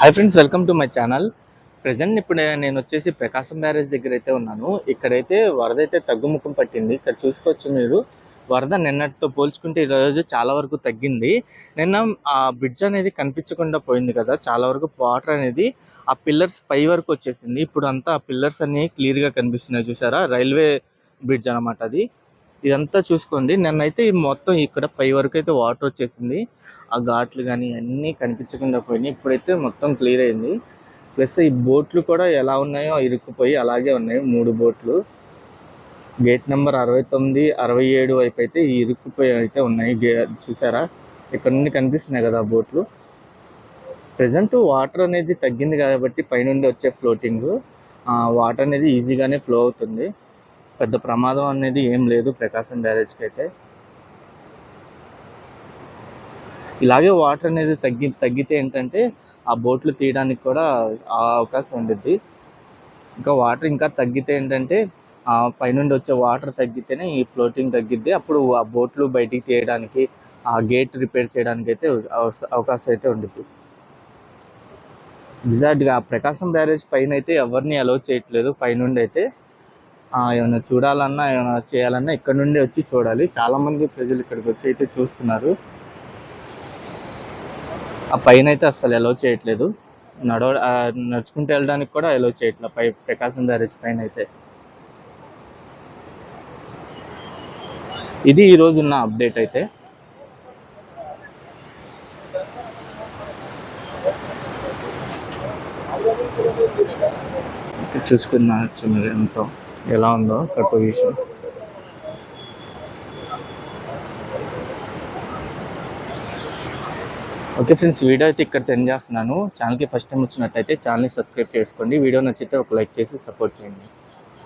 Hi friends welcome to my channel present ఇప్పుడు నేను వచ్చేసి ప్రకాశం బ్యారేజ్ దగ్గర అయితే ఉన్నాను. ఇక్కడైతే వరద అయితే తగ్గుముఖం పట్టింది. ఇక్కడ చూసుకోవచ్చు మీరు. వరద నిన్నటితో పోల్చుకుంటే ఈరోజు చాలా వరకు తగ్గింది. నిన్న ఆ బ్రిడ్జ్ అనేది కనిపించకుండా పోయింది కదా. చాలా వరకు వాటర్ అనేది ఆ పిల్లర్స్ పై వరకు వచ్చేసింది. ఇప్పుడు అంతా ఆ పిల్లర్స్ అన్నీ క్లియర్గా కనిపిస్తున్నాయి చూసారా? రైల్వే బ్రిడ్జ్ అన్నమాట అది. ఇదంతా చూసుకోండి. నన్నైతే ఈ మొత్తం ఇక్కడ పై వరకు అయితే వాటర్ వచ్చేసింది. ఆ ఘాట్లు కానీ అన్నీ కనిపించకుండా పోయినాయి. ఇప్పుడైతే మొత్తం క్లియర్ అయింది. ప్లస్ ఈ బోట్లు కూడా ఎలా ఉన్నాయో ఇరుక్కుపోయి అలాగే ఉన్నాయి. మూడు బోట్లు. గేట్ నెంబర్ అరవై తొమ్మిది అరవై ఏడు వైపు అయితే ఈ ఇరుక్కుపోయి అయితే ఉన్నాయి. గే చూసారా? ఇక్కడ నుండి కనిపిస్తున్నాయి కదా ఆ బోట్లు. ప్రజెంట్ వాటర్ అనేది తగ్గింది కాబట్టి పైనుండి వచ్చే ఫ్లోటింగ్ వాటర్ అనేది ఈజీగానే ఫ్లో అవుతుంది. పెద్ద ప్రమాదం అనేది ఏం లేదు. ప్రకాశం బ్యారేజ్కి అయితే. ఇలాగే వాటర్ అనేది తగ్గి తగ్గితే ఏంటంటే ఆ బోట్లు తీయడానికి కూడా ఆ అవకాశం ఉండిద్ది. ఇంకా వాటర్ ఇంకా తగ్గితే ఏంటంటే ఆ పైనుండి వచ్చే వాటర్ తగ్గితేనే ఈ ఫ్లోటింగ్ తగ్గిద్ది. అప్పుడు ఆ బోట్లు బయటికి తీయడానికి ఆ గేట్ రిపేర్ చేయడానికి అయితే అవకాశం అయితే ఉండిద్ది. ఎగ్జాక్ట్గా ఆ ప్రకాశం బ్యారేజ్ పైన అయితే ఎవరిని అలౌ చేయట్లేదు. పైనుండి అయితే ఏమైనా చూడాలన్నా ఏమైనా చేయాలన్నా ఇక్కడ నుండి వచ్చి చూడాలి. చాలామంది ప్రజలు ఇక్కడికి వచ్చి అయితే చూస్తున్నారు. ఆ పైన అయితే అస్సలు ఎలో చేయట్లేదు. నడవ నడుచుకుంటూ వెళ్ళడానికి కూడా ఎలో చేయట్లేదు పై ప్రకాశం బ్యారేజ్ పైన అయితే. ఇది ఈరోజు ఉన్న అప్డేట్ అయితే. చూసుకున్నా చూసుకున్నచ్చు మీరు ఎంతో ఎలా ఉందో అక్కడ పొజిషన్ ఓకే ఫ్రెండ్స్ వీడియో అయితే ఇక్కడ సెండ్ చేస్తున్నాను. ఛానల్కి ఫస్ట్ టైం వచ్చినట్టయితే ఛానల్ని సబ్స్క్రైబ్ చేసుకోండి. వీడియో నచ్చితే ఒక లైక్ చేసి సపోర్ట్ చేయండి.